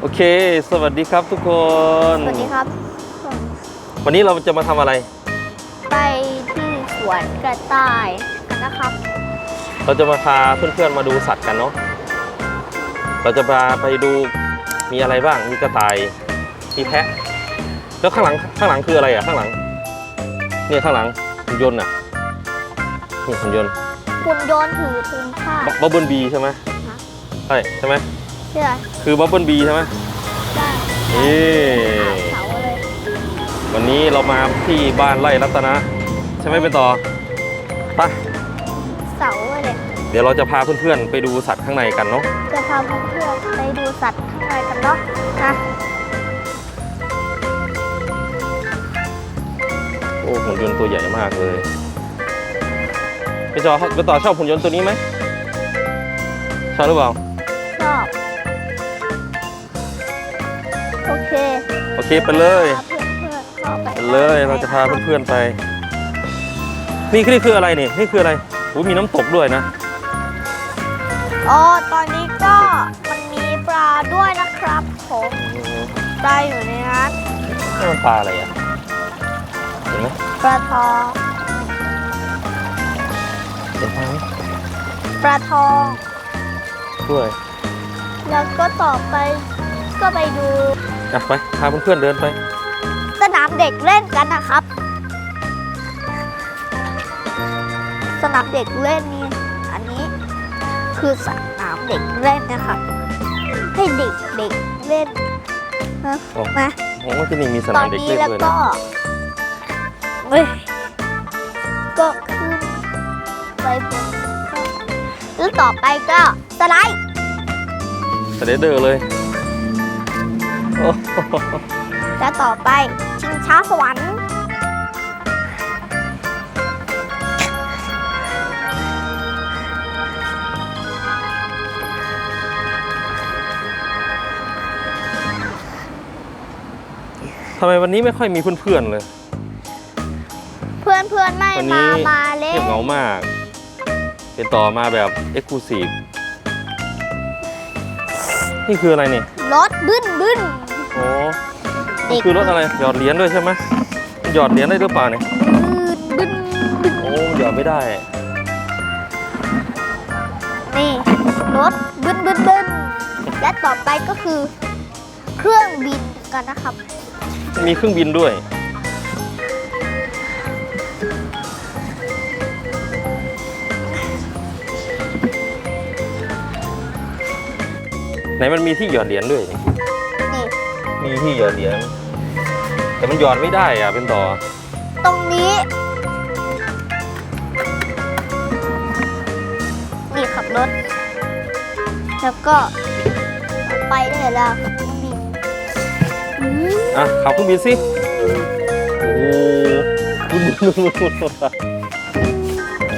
โอเค สวัสดีครับทุกคน สวัสดีครับ วันนี้เราจะมาทำอะไร ไปที่สวนกระต่ายกันนะครับ เราจะมาพาเพื่อนๆมาดูสัตว์กันเนาะ เราจะพาไปดูมีอะไรบ้าง มีกระต่าย มีแพะ แล้วข้างหลังข้างหลังคืออะไรอะข้างหลัง เนี่ยข้างหลังหุ่นยนต์อะนี่หุ่นยนต์คุณโยนถือทุงผ้าบับเบิลบีใช่ไหมฮะใช่ใช่ไหมเชื่อคือบับเบิลบีใช่ไหมได้นี่อ่านเสาเลยวันนี้เรามาที่บ้านไร่รัตนะ ใช่ไหมเป็นต่อไปเสาเลยเดี๋ยวเราจะพาเพื่อนๆไปดูสัตว์ข้างในกันเนาะจะพาเพื่อนๆไปดูสัตว์ข้างในกันเนาะนะโอ้หุ่นยนต์ตัวใหญ่มากเลยพี่จอพี่ต่อชอบหุ่นยนต์ตัวนี้ไหมชอบหรือเปล่า เคไปเลยพาเพื่อนๆเข้าไปไปเลยเราจะพาเพื่อนๆไป นี่นี่คืออะไรนี่นี่คืออะไรโอ้มีน้ำตกด้วยนะอ๋อตอนนี้ก็มันมีปลาด้วยนะครับผมปลาอยู่ในนั้นนี่มันปลาอะไรอะเห็นไหมปลาทองเห็นปลาไหมปลาทองด้วย แล้วก็ต่อไปก็ไปดู อะไปพาเพื่อนๆเดินไป สนามเด็กเล่นกันนะครับ สนามเด็กเล่นนี่อันนี้คือสนามเด็กเล่นนะครับ ให้เด็กเด็กๆเล่นนะโอ้ มาผมว่าที่นี่มีสตนาอมนเด็กนี้เล่นแล้วด้วยก็นะเฮ้ยก็ขึ้นไปบนแล้วต่อไปก็สไลด์สไลเดอร์เลยโอ้โห แล้วต่อไปชิงช้าสวรรค์ ทำไมวันนี้ไม่ค่อยมีเพื่อนๆเลย เพื่อนเพื่อนๆไม่วันนี้มามาเล่เงียนบเหงามาก เป็นต่อมาแบบเอ็กซ์คลูซีฟนี่คืออะไรนี่รถบึ้นบึ้นโอ้มันคือรถอะไร หยอดเหรียญด้วยใช่ไหมมันหยอดเหรียญได้หรือเปล่าเนี่ย บึ้นบึ้นโอ้หยอดไม่ได้ นี่รถบึ้นบึ้นบึ้นและต่อไปก็คือ เครื่องบินกันนะครับ มีเครื่องบินด้วย ไหนมันมีที่หยอดเหรียญด้วยนี่นี่ มีที่หยอดเหรียญแต่มันหยอดไม่ได้อะเป็นต่อตรงนี้นี่ขับรถ แล้วก็ไปได้แล้วบินอืมอะขับเครื่องบินสิโอ้โห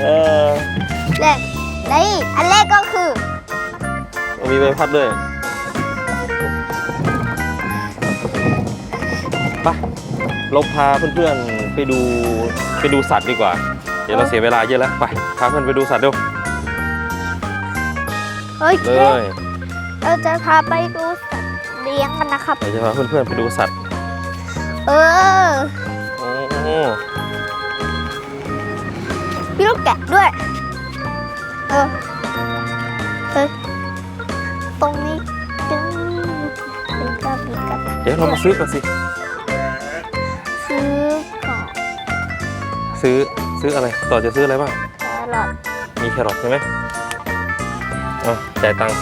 เออแรกและอีกอันแรกก็คือมีใบพัดด้วย เราพาเพื่อนๆไปดูไปดูสัตว์ดีกว่า เดี๋ยวเราเสียเวลาเยอะแล้วไปพาเพื่อนไปดูสัตว์เร็วเฮ้ยเลยเราจะพาไปดูสัตว์เลี้ยงกันนะครับเดี๋ยวจะพาเพื่อนๆไปดูสัตว์ เออโอ้โหพี่ลูกแกะด้วย เออเฮ้ยตรงนี้จึงเป็นกระบี่กระต่ายเดี๋ยวเรามาซื้อกันสิ ซื้อซื้ออะไรต่อจะซื้ออะไรบ้าง แครอทมีแครอทใช่ไหมเอาจ่ายตังค์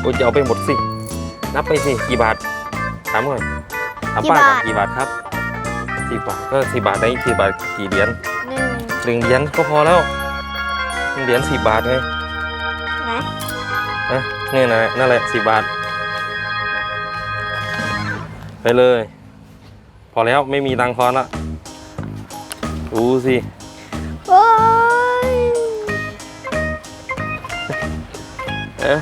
โอ้ยจะเอาไปหมดสิ นับไปสิ กี่บาท ถามก่อนถามป้าก่อนกี่บาทครับสี่บาทก็สี่บาทได้สี่บาทกี่เหรียญหนึ่งหนึ่งเหรียญก็พอแล้วหนึ่งเหรียญสี่บาทไงนะนะนี่นะนั่นแหละสี่บาท ไปเลยพ อแล้วไม่มีตังค์ทอนละดูสิโอ้ยเอ๊ะ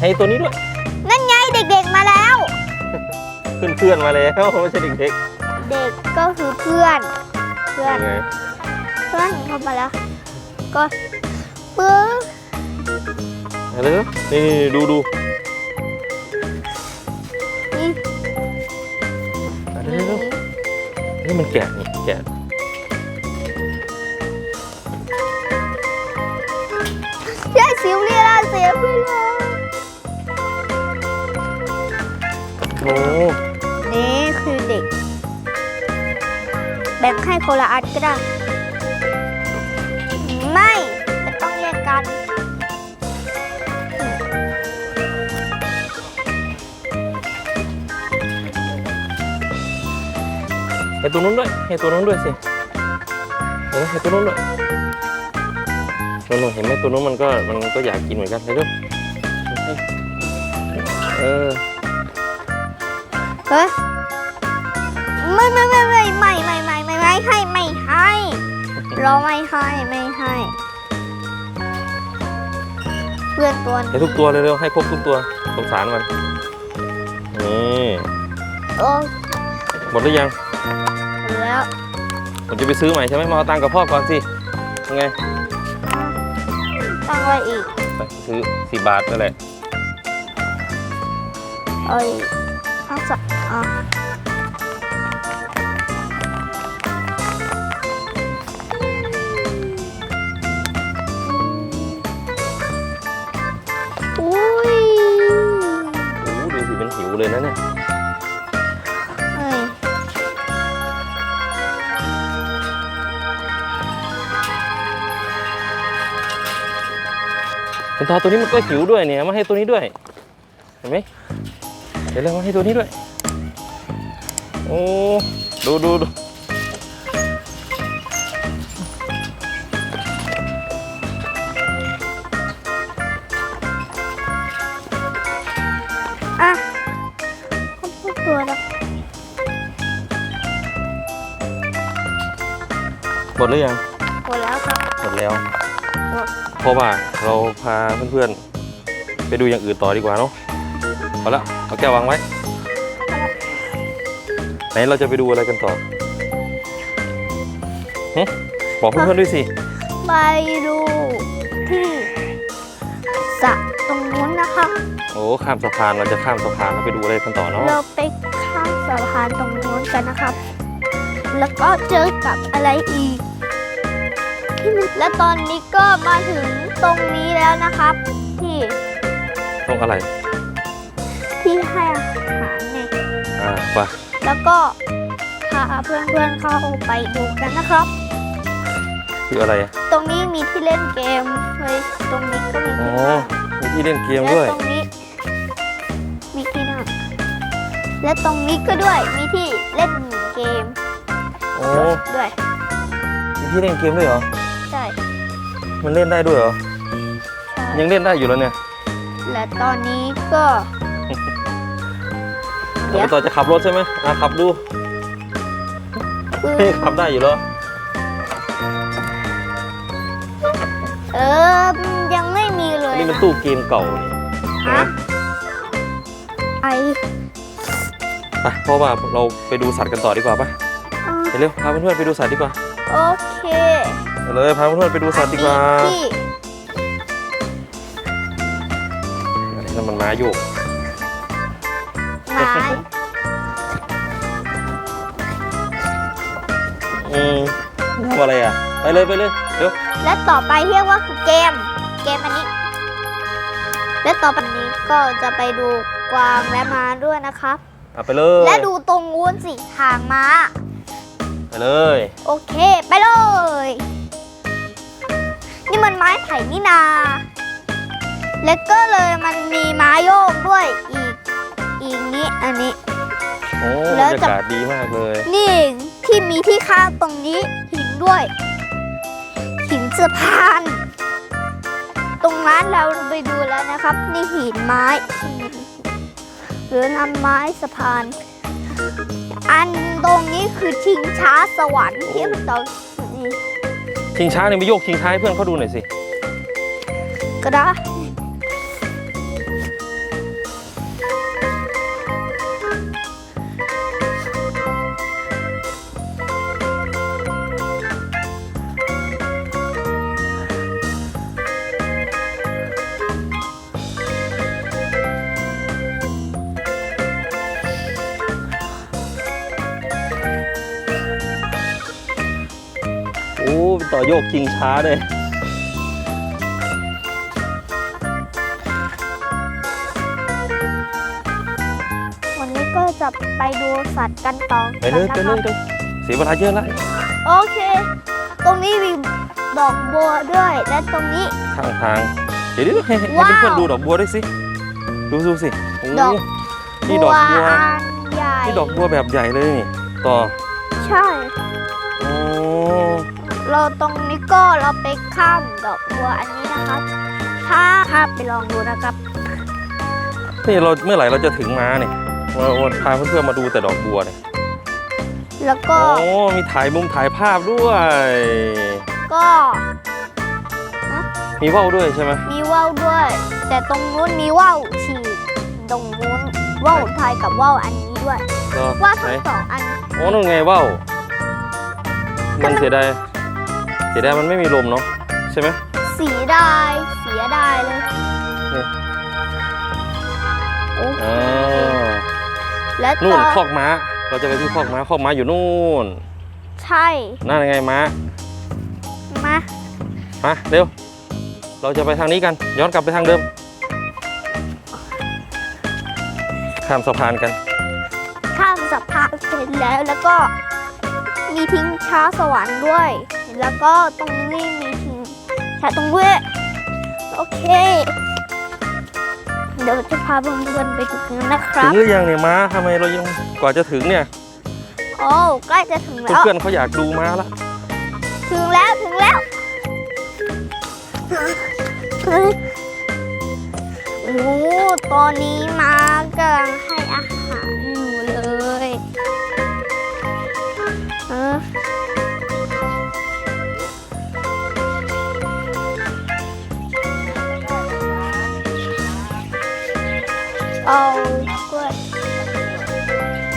ให้ตัวนี้ด้วย นั่นไงเด็กๆมาแล้ว เพื่อนๆมาแล้วไม่ใช่เด็กเด็กก็คือเพื่อนๆพื่อนยังไงเพื่อนเข้ามาแล้ว อะไรนะนี่นี่ดูดูนี่อะไรนะนี่มันแกะนี่แกะยายสิวเรียราเสียไปแล้วโอ้นี่คือเด็ก แบ่งให้คนละอันก็ได้ ไม่ ให้ตัวนู้นด้วยให้ตัวนู้นด้วยสิเออให้ตัวนู้นด้วยนู่นเห็นไหมตัวนู้นมันก็มันก็อยากกินเหมือนกันเดี๋ยวดูเออเฮ้ยไม่ไม่ไม่ไม่ไม่ไม่ไม่ไม่ไม่ให้ไม่ให้เราไม่ให้ไม่ให้เพื่อนตัวให้ทุกตัวเร็วๆให้ครบทุกตัวสงสารมันนี่โอ้หมดหรือยัง แล้วผมจะไปซื้อใหม่ใช่ไหมมาเอาตังค์กับพ่อก่อนสิยังไงตั้งไว้อีกไปซื้อสี่บาทนั่นแหละเอ้ยทั้งสองอะ นตอตัวนี้มันก็หิวด้วยเนี่ยมาให้ตัวนี้ด้วย เห็นไหมเดี๋ยวเรามาให้ตัวนี้ด้วย โอ้ดูดูดูอะพูดตัวแล้วหมดหรือยังหมดแล้วครับหมดแล้วหมด เพราะว่าเราพาเพื่อนๆ ไปดูอย่างอื่นต่อดีกว่าเนาะเอาละเอาแก้ววางไว้ ไหนเราจะไปดูอะไรกันต่อหึบอกเพื่อนๆด้วยสิ ไปดูที่สระตรงนู้นนะคะ โอ้ข้ามสะพานเราจะข้ามสะพานเราไปดูอะไรกันต่อเนาะเราไปข้ามสะพานตรงนู้นกันนะครับ แล้วก็เจอกับอะไรอีกที่มัน และตอนนี้ก็มาถึงตรงนี้แล้วนะครับ ที่ตรงอะไรที่ให้อาหารไงอ่าไปแล้วก็พาเพื่อนๆเข้าไปดูกันนะครับ คืออะไรอะตรงนี้มีที่เล่นเกมเฮ้ยตรงนี้ก็มีอ๋อที่นั่งมีที่เล่นเกมและด้วยตรงนี้ มีที่นั่งและตรงนี้ก็ด้วยมีที่เล่นเกมโอ้ด้วยมีที่เล่นเกมด้วยเหรอใช่ มันเล่นได้ด้วยเหรอใช่ยังเล่นได้อยู่แล้วเนี่ย และตอนนี้ก็เดี๋เดี๋ยยววต่อจะขับรถใช่ไหมอะขับดูปืเฮ้ยนขับได้อยู่แล้วเออยังไม่มีเลอันยนี่มันนะตู้เกมเก่านี่ฮะไอไปเพราะว่าเราไปดูสัตว์กันต่อดีกว่าปะเออไปเร็วพาเพื่อนๆไปดูสัตว์ดีกว่า โอเค ไปเลยพาเพื่อนๆไปดูสัตว์ดีกว่าอันนี้ที่อันนี้มันม้าโยกไม้อืมทำอะไรอะ ไปเลยไปเลยเดี๋ยวและต่อไปเรียกว่าคือเกม เกมอันนี้ และต่อไปนี้ก็จะไปดูกวางและม้าด้วยนะครับ อะไปเลยและดูตรงนู้นสิทางม้า ไปเลย โอเค ไปเลย นี่มันไม้ไผ่นี่นา แล้วก็เลยมันมีม้าโยกด้วยอีก อีกนี้อันนี้ โอ้บแล้รวรจะยากาศดีมากเลย นี่ที่มีที่ข้างตรงนี้หินด้วย หินสะพาน ตรงนั้นเราไปดูแล้วนะครับ นี่หินไม้หินหรือนำไม้สะพาน อันตรงนี้คือชิงช้าสวรรค์ที่มันตรงนี้ ชิงช้าเนี่ยไปโยกชิงช้าให้เพื่อนเขาดูหน่อยสิ ก็ได้ เป็นต่อโยกจริงช้าเลยวันนี้ก็จะไปดูสัตว์กันต่อไปเลยไปเลยไปเลยเสียเวลาเยอะแล้วโอเค ตรงนี้มีดอกบัวด้วย และตรงนี้ ทางทางเดี๋ยวเดี๋ยวให้ให้ว้าวให้เพื่อนๆดูดอกบัวด้วยสิ ดูดูสิโอ้ดอกนี่ดอกบัวอันใหญ่นี่ดอกบัวแบบใหญ่เลยนี่ต่อ ใช่โอ้ เราตรงนี้ก็เราไปข้ามดอกบัวอันนี้นะครับ ถ้าข้ามไปลองดูนะครับนี่เราเมื่อไหร่เราจะถึงม้าเนี่ยเราเราพาเพื่อนๆมาดูแต่ดอกบัวเนี่ยแล้วก็โอ้มีถ่ายมุมถ่ายภาพด้วย ก็มีว่าวด้วยใช่ไหมมีว่าวด้วย แต่ตรงนู้นมีว่าวฉีกตรงนู้นว่าวไทยกับว่าวอันนี้ด้วยเหรอว่าวไหนทั้งสองอันโอ้นั่นไงว่าวมันเสียดายเสียดายมันไม่มีลมเนาะใช่ไหมเสียดายเสียดายเลยนี่โอ้อ่าและนู่นต่อคอกม้า เราจะไปที่คอกม้าคอกม้าอยู่นู่นใช่นั่นไงม้ามามาเร็ว เราจะไปทางนี้กัน ย้อนกลับไปทางเดิม ข้ามสะพานกัน ข้ามสะพานเสร็จแล้วแล้วก็มีทิ้งช้าสวรรค์ด้วย แล้วก็ตรงนี้มีทิ้งช้าตรงเว้ยโอเค เดี๋ยวจะพาเพื่อนๆไปดูกันนะคถึรังบหรือยังเนี่ยม้าทำไมเรายังกว่าจะถึงเนี่ย โอ้ใกล้จะถึงแล้ว เพื่อนๆเขาอยากดูม้าละ ถึงแล้วถึงแล้วโอ้ตอนนี้มากำลังให้ เอากล้วย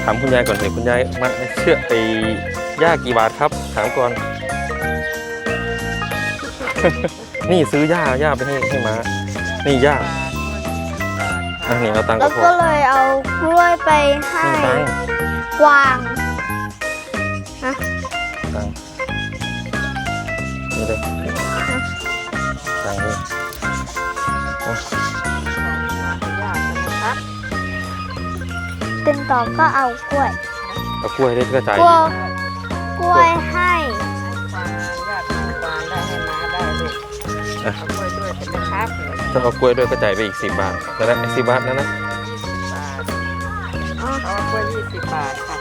ถามคุณยายก่อนเถอะคุณยายมาเชื่อไอ้ย่ากี่บาทครับ ถามก่อน นี่ซื้อย่าย่าไปให้ให้ม้านี่ย่าอะนี่เอาตังค์แล้ก็วพอก็เลยเอากล้วยไปให้นี่ตังค์กวางตังค์นี่เลย เป็นต่อก็เอากล้วย เอากล้วยได้กระจายกล้วยกล้วยให้ถ้าเอากล้วยด้วยก็จ่ายไปอีกสิบบาทนั่นแหละสิบบาทนั่นนะเอากล้วยยี่สิบบาทค่ะ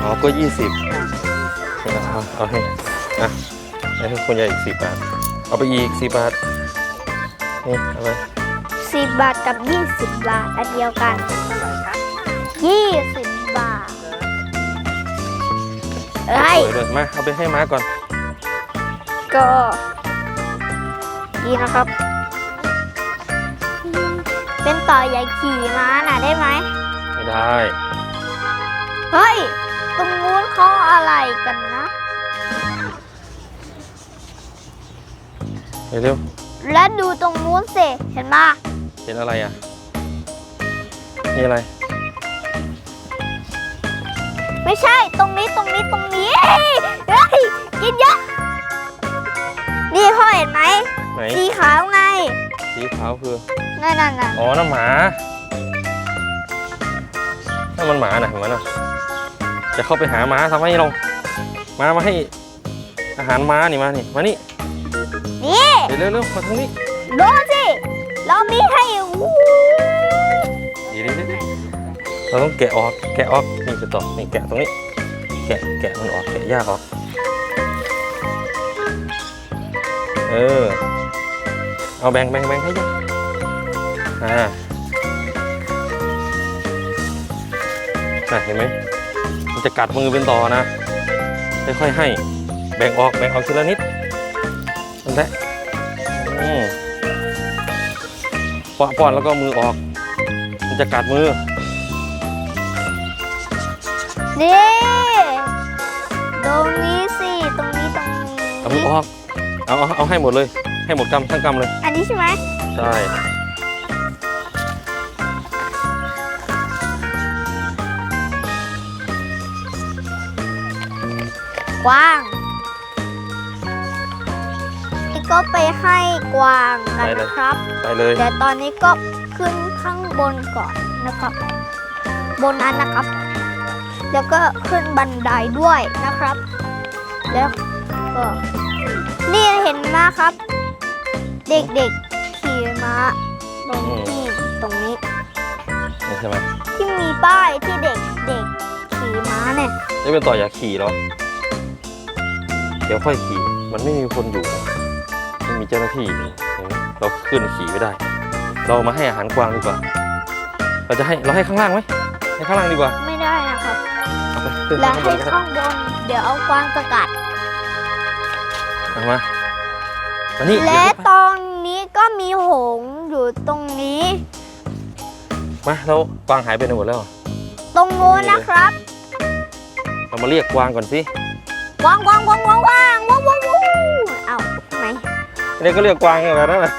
อ๋อกล้วยยี่สิบเอาเอาให้อะให้คุณยายอีกสิบบาท เอาไปอีกสิบบาทนี่เอาไปสิบบาทกับยี่สิบบาทอันเดียวกัน เท่าไหร่คะยี่สิบบาทเอ้ยสวยด้วยมาเอาไปให้ม้าก่อน ก็ดีนะครับ เป็นต่อใหญ่ขี่ม้าน่ะได้ไหม ไม่ได้ เฮ้ย ตรงนู้นเขาอะไรกันนะเร็วแล้วดูตรงนู้นสิ เห็นปะๆเห็นอะไรอะ นี่อะไร ไม่ใช่ตรงนี้ตรงนี้ตรงนี้เฮ้ยกินเยอะนี่พ่อเห็นไหมไหนสีขาวไงสีขาวคือ นั่นนั่นนั่นอ๋อน้ำหมานั่นมันหมาน่ะเห็นไหมน่ะจะเข้าไปหาม้าทำให้เราม้ามาให้อาหารม้านี่มานี่มานี่นี่เดี๋ยวเร็วๆมาทางนี้ดูสิเรามีให้อู้ เราต้องแกะออก แกะออก นี่ไปต่อนี่แกะตรงนี้ แกะ แกะมันออก แกะหญ้าออก เออ เอาแบ่งแบ่งแบ่งให้ย่าอ่าเห็นไหมมันจะกัดมือเป็นต่อนะ ค่อยๆให้ แบ่งออก แบ่งออกทีละนิดนั่นแหละอืมปอนป้อนแล้วก็มือออก มันจะกัดมือ นี่ตรงนี้สิตรงนี้ตรงนี้เอามือออกเอาเอาเอาให้หมดเลย ให้หมดกำทั้งกำเลย อันนี้ใช่ไหมใช่กว้างก็ไปให้กวางกันนะครับ ไปเลยเดี๋ยวตอนนี้ก็ขึ้นข้างบนก่อนนะครับ บนนั้นนะครับ แล้วก็ขึ้นบันไดด้วยนะครับ แล้วก็นี่เห็นไหมครับ เด็กๆขี่ม้าตรงที่ตรงนี้นี่ใช่ไหมที่มีป้ายที่เด็กเด็กขี่ม้าเนี่ยจะเป็นต่ออยากขี่เหรอเดี๋ยวค่อยขี่มันไม่มีคนอยู่นะไม่มีเจ้าหน้าที่เห็นไหมเราขึ้นขี่ไม่ได้ เรามาให้อาหารกวางดีกว่า เราจะให้เราให้ข้างล่างไหมให้ข้างล่างดีกว่า ไม่ได้นะครับเอา แล้วให้ข้างบน เดี๋ยวเอากวางสกัด เอามามานี่และตอนนี้ก็มีหงอยู่ตรงนี้ มาแล้วกวางหายไปไหนหมดแล้ว ตรงโน้นนะครับเรามาเรียกกวางก่อนสิกวางกวางกวางกวางกวางว้ววเอาไหนอันนี้ก็เรียกกวางอย่างนั้นนะ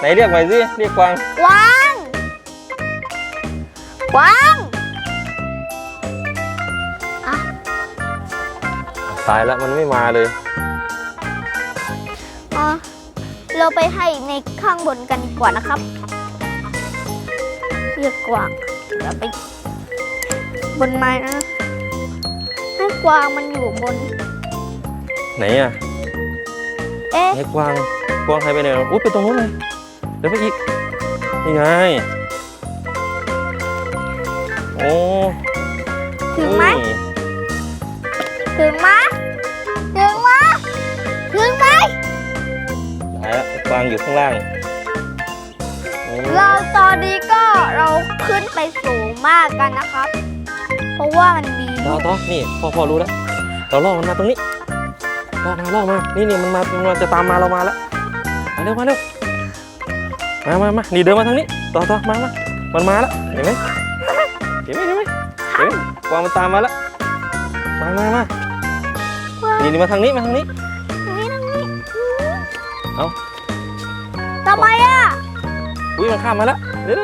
ไหนเรียกใหม่สิเรียกกวางกวางกวาง ตายแล้วมันไม่มาเลยอะเราไปให้ในข้างบนกันดีกว่านะครับเรียกกวางเดี๋ยวไป บนไม้นะให้กวางมันอยู่บน ไหนอะเอ๊ะ ไหนกวางกวางหายไปไหนแล้วอุ้ยไปตรงนู้นเลยเดี๋ยวไปอีกนี่ไงโอ้ถึงไหม นี่ ถึงไหม วกวางอยู่ข้างล่างโอ้เราตอนนี้ก็เราขึ้นไปสูงมากกันนะครับ เพราะว่ามันมีต่อต่อนี่พ่อพ่อรู้แล้วเราล่อมันมาตรงนี้ล่อมาล่อมานี่นี่มันมามันมาจะตามมาเรามาแล้วมาเร็วมาเร็วมามามานี่เดินมาทางนี้ต่อต่อมามามันมาแล้วเห็นไหมเห็นไหมเห็นไหมเห็นไหมกวางมันตามมาแล้วมามามานี่นี่มาทางนี้มาทางนี้ นี่ตรงนี้เอ้า ทำไมอะอุ้ยมันข้ามมาแล้วเร็ว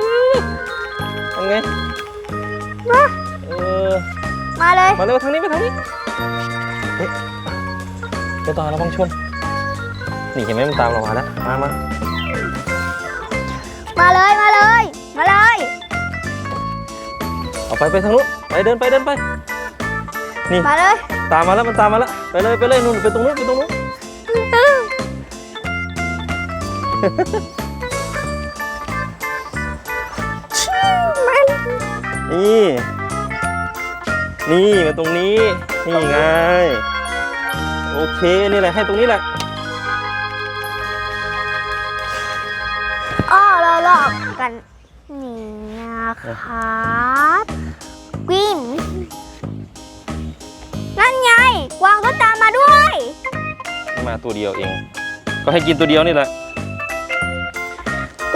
ทำไงมาเออมาเลยมาเร็วทางนี้ไปทางนี้เฮ้ยเดี๋ยวต่อระวังชนนี่เห็นไหมมันตามเรามาแล้วมามามาเลยมาเลยมาเลยเอาไปไปทางนู้นไปเดินไปเดินไปมาเลยตามมาแล้วมันตามมาแล้วไปเลยไปเลยนู่นไปตรงนู้นไปตรงนู้นชิวมั นนี่ นี่มาตรงนี้ นี่ไง โอเคนี่แหละให้ตรงนี้แหละอ้อเราหลอกกันนี่นะครับกวินนั่นไงกวางก็ตามมาด้วย มาตัวเดียวเอง ก็ให้กินตัวเดียวนี่แหละ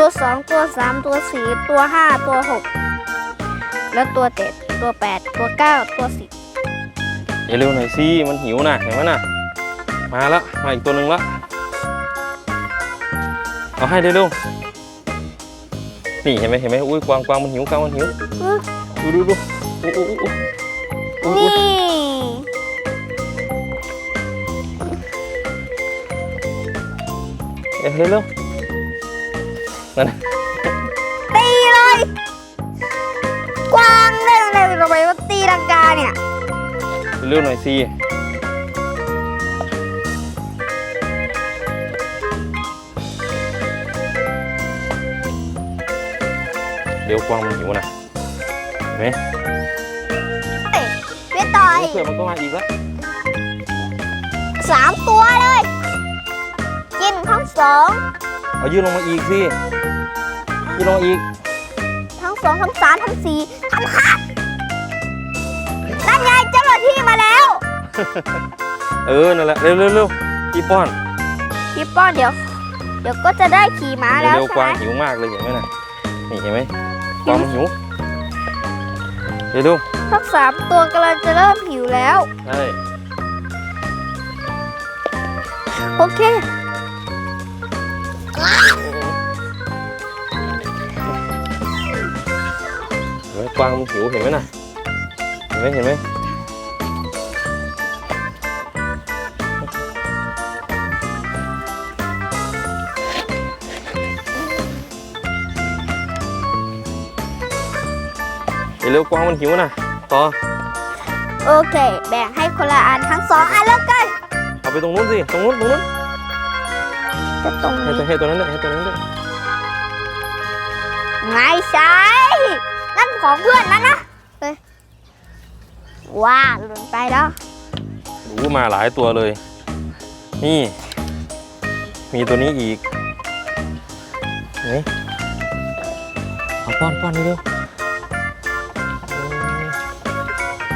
ตัวสองตัวสามตัวสี่ตัวห้าตัวหกแล้วตัวเจ็ดตัวแปดตัวเก้าตัวสิบเดี๋ยวเร็วหน่อยสิมันหิวนะเห็นไหมน่ะ มาแล้วมาอีกตัวหนึ่งละเอาให้เร็วๆนี่เห็นไหมเห็นไหมอุ้ยกวางกวางมันหิวกวางมันหิวอื้อดูดูดูอู้อู้อู้อู้อู้นี่เอ้ยเร็วๆ นั่นน่ะตีเลย กวางเล่นอะไรทำไมว่าตีลังกาเนี่ยเร็วหน่อยสิเดี๋ยวกวางมันหิวนะเห็นไหมเฮ้ยเวียต่อยเพื่อนมันก็มาอีกแล้วสามตัวเลย กินทั้งสองเอายื่นลงมาอีกสิ ยื่นลงมาอีก ทั้งสองทั้งสามทั้งสี่ทั้งห้านั่นไงเจ้าหน้าที่มาแล้ว เออ นั่นแหละ เร็วเร็วเร็วพี่ป้อนพี่ป้อนเดี๋ยว เดี๋ยวก็จะได้ขี่ม้าแล้วเร็วใช่กวางไหมหิวมากเลยเห็นไหมน่ะ นี่เห็นไหมกวางมันหิวเร็วเร็วทั้งสามตัวกำลังจะเริ่มหิวแล้ว ใช่ โอเค กวางหิวเห็นไหมนะเห็นไหมเห็นไหมเร็วกวางมันหิวนะต่อโอเค แบ่งให้คนละอันทั้งสองอันแล้วกัน เอาไปตรงนู้นสิ ตรงนู้น ตรงนู้นจะตรงนี้ให้ตัวนั้นด้วยให้ตัวนั้นด้วยไม่ใช่ ของเพื่อนนะนะเฮ้ยว้าหล่นไปแล้ว รู้มาหลายตัวเลย นี่ มีตัวนี้อีกเห็นไหมเอาป้อนป้อนนี่เร็ว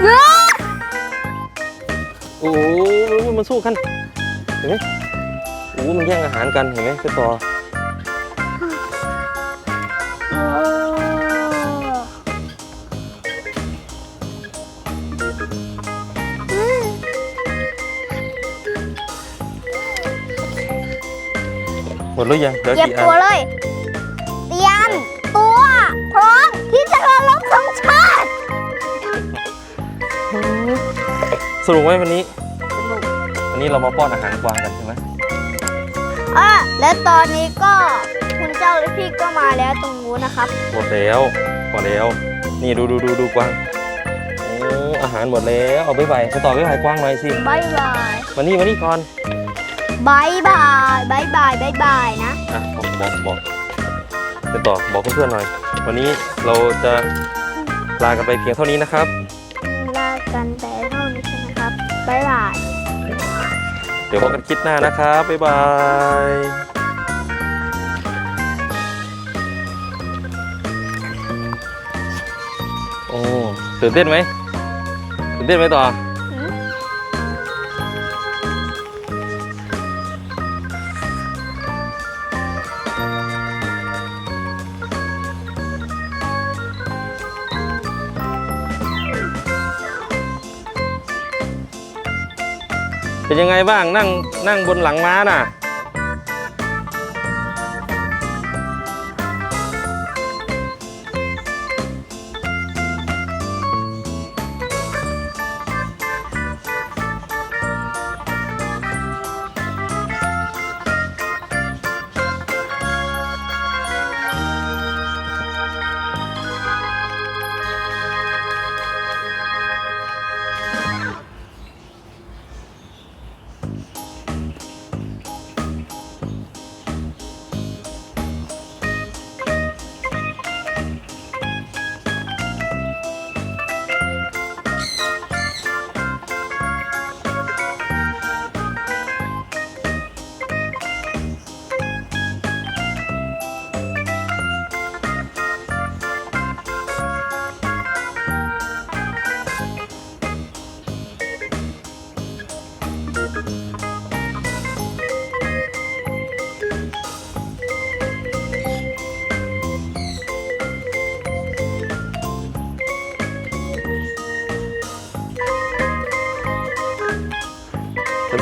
เนื้อโอ้โหมันสู้กัน เห็นไหมโอ้มันแย่งอาหารกัน เห็นไหมเจ้าต่อโอ้ มดหรือยังเหลือเก็บกี่อัตัวนเลยเตรียมตัวพร้อมที่จะรอลงสงชาติสรุปไหมวันนี้ วันนี้เรามาป้อนอาหารกวางกันใช่ไหมอะและตอนนี้ก็คุณเจ้าและพี่ก็มาแล้วตรงนู้นนะครับ หมดแล้วหมดแล้ว นี่ดูดูดูดูกวางโอ้อาหารหมดแล้วเอาไปไปไปต่อไปไปกวางหน่อยสิบายบาย มานี่มานี่ก่อน บายบายบายบายบายบายนะ อะบอกบอกบอกไปต่อบอกเพื่อนๆหน่อย วันนี้เราจะลากันไปเพียงเท่านี้นะครับ ลากันแต่เท่านี้ใช่ไหมครับบายบาย เดี๋ยวพบกันคลิปหน้านะครับ บ๊ายบายโอ้ตื่นเต้นไหมตื่นเต้นไหมต่อ ยังไงบ้างนั่งนั่งบนหลังม้าน่ะ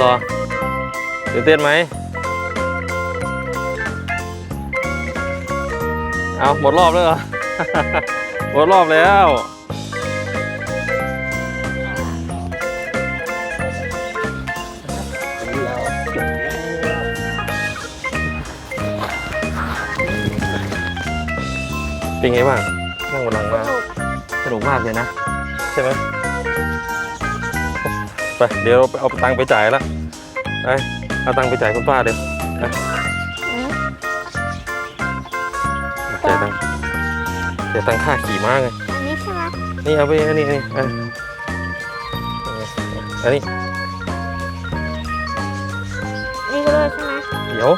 ต่อตื่นเต้นไหม เอาหมดรอบแล้วเหรอ หมดรอบแล้ว เป็นไงบ้าง นั่งบนหลังมากสนุกมากเลยนะ ใช่ไหม ไปเดี๋ยวเอาตังค์ไปจ่ายละไปเอาตังค์ไปจ่ายคุณป้าเดี๋ยวอืมจ่ายตังค์จ่ายตังค่าขี่ม้าไงอันนี้ใช่ไหมนี่เอาไปอันนี้อันนี้อะอันนี้นี่ก็ด้วยใช่ไหมเดี๋ยว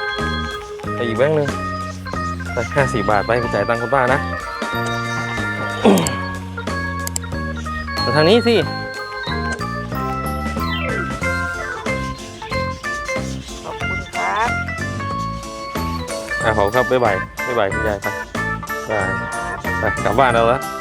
ไปอีกแบงค์หนึ่งไปห้าสี่บาทไปไปจ่ายตังค์คุณป้านะมาทางนี้สิ อะขอบคุณครับบ๊ายบายบ๊ายบายคุณยายไปบายไปกลับบ้านเราแล้วครับ